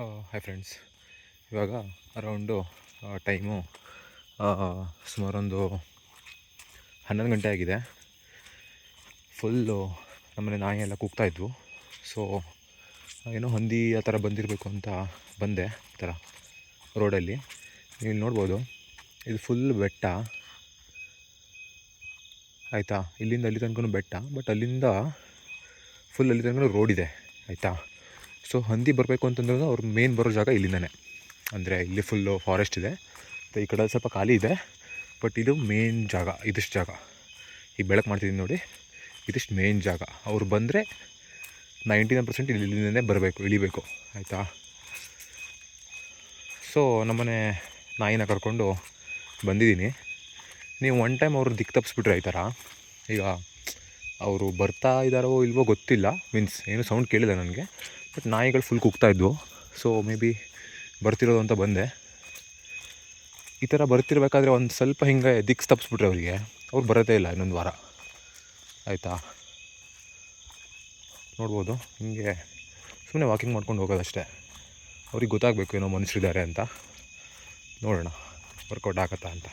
Hi friends ಇವಾಗ around time ಸುಮಾರೊಂದು ಹನ್ನೊಂದು ಗಂಟೆ ಆಗಿದೆ. ಫುಲ್ಲು ನಮ್ಮನೆ ನಾಯಿ ಎಲ್ಲ ಕೂಗ್ತಾಯಿದ್ವು ಸೊ ಏನೋ ಹಂದಿ ಆ ಥರ ಬಂದಿರಬೇಕು ಅಂತ ಬಂದೆ ಈ ಥರ ರೋಡಲ್ಲಿ ನೀವು ನೋಡ್ಬೋದು, ಇದು ಫುಲ್ ಬೆಟ್ಟ. ಆಯಿತಾ? ಇಲ್ಲಿಂದ ಅಲ್ಲಿ ತನಕ ಬೆಟ್ಟ ಬಟ್ ಅಲ್ಲಿಂದ ಫುಲ್ ಅಲ್ಲಿ ತನಕ ರೋಡ್ ಇದೆ. ಆಯಿತಾ? ಸೊ ಹಂದಿ ಬರಬೇಕು ಅಂತಂದ್ರೆ ಅವ್ರು ಮೇನ್ ಬರೋ ಜಾಗ ಇಲ್ಲಿಂದನೇ. ಅಂದರೆ ಇಲ್ಲಿ ಫುಲ್ಲು ಫಾರೆಸ್ಟ್ ಇದೆ. ಮತ್ತು ಈ ಕಡೆ ಸ್ವಲ್ಪ ಖಾಲಿ ಇದೆ. ಬಟ್ ಇದು ಮೇನ್ ಜಾಗ, ಇದಿಷ್ಟು ಜಾಗ. ಈ ಬೆಳಕು ಮಾಡ್ತಿದ್ದೀನಿ ನೋಡಿ. ಇದಿಷ್ಟು ಮೇನ್ ಜಾಗ. ಅವ್ರು ಬಂದರೆ ನೈಂಟಿ ನೈನ್ ಪರ್ಸೆಂಟ್ ಇಲ್ಲಿಂದನೇ ಬರಬೇಕು, ಇಳಿಬೇಕು. ಆಯಿತಾ? ಸೊ ನಮ್ಮನೆ ನಾಯಿನ ಕರ್ಕೊಂಡು ಬಂದಿದ್ದೀನಿ. ನೀವು ಒನ್ ಟೈಮ್ ಅವರು ದಿಕ್ಕು ತಪ್ಪಿಸ್ಬಿಟ್ರೆ ಆಯ್ತಾರ? ಈಗ ಅವರು ಬರ್ತಾ ಇದ್ದಾರೋ ಇಲ್ವೋ ಗೊತ್ತಿಲ್ಲ. ಮೀನ್ಸ್ ಏನು ಸೌಂಡ್ ಕೇಳಿಲ್ಲ ನನಗೆ. ಬಟ್ ನಾಯಿಗಳು ಫುಲ್ ಕೂಗ್ತಾ ಇದ್ವು. ಸೊ ಮೇ ಬಿ ಬರ್ತಿರೋದು ಅಂತ ಬಂದೆ. ಈ ಥರ ಬರ್ತಿರ್ಬೇಕಾದ್ರೆ ಒಂದು ಸ್ವಲ್ಪ ಹಿಂಗೆ ದಿಕ್ಕು ತಪ್ಪಿಸ್ಬಿಟ್ರೆ ಅವರಿಗೆ. ಅವ್ರು ಬರೋದೇ ಇಲ್ಲ ಇನ್ನೊಂದು ವಾರ. ಆಯಿತಾ? ನೋಡ್ಬೋದು. ಹಿಂಗೆ ಸುಮ್ಮನೆ ವಾಕಿಂಗ್ ಮಾಡ್ಕೊಂಡು ಹೋಗೋದಷ್ಟೇ ಅವ್ರಿಗೆ ಗೊತ್ತಾಗಬೇಕು ಏನೋ ಮನುಷ್ಯರಿದ್ದಾರೆ ಅಂತ. ನೋಡೋಣ. ವರ್ಕೌಟ್ ಆಗತ್ತಾ ಅಂತ.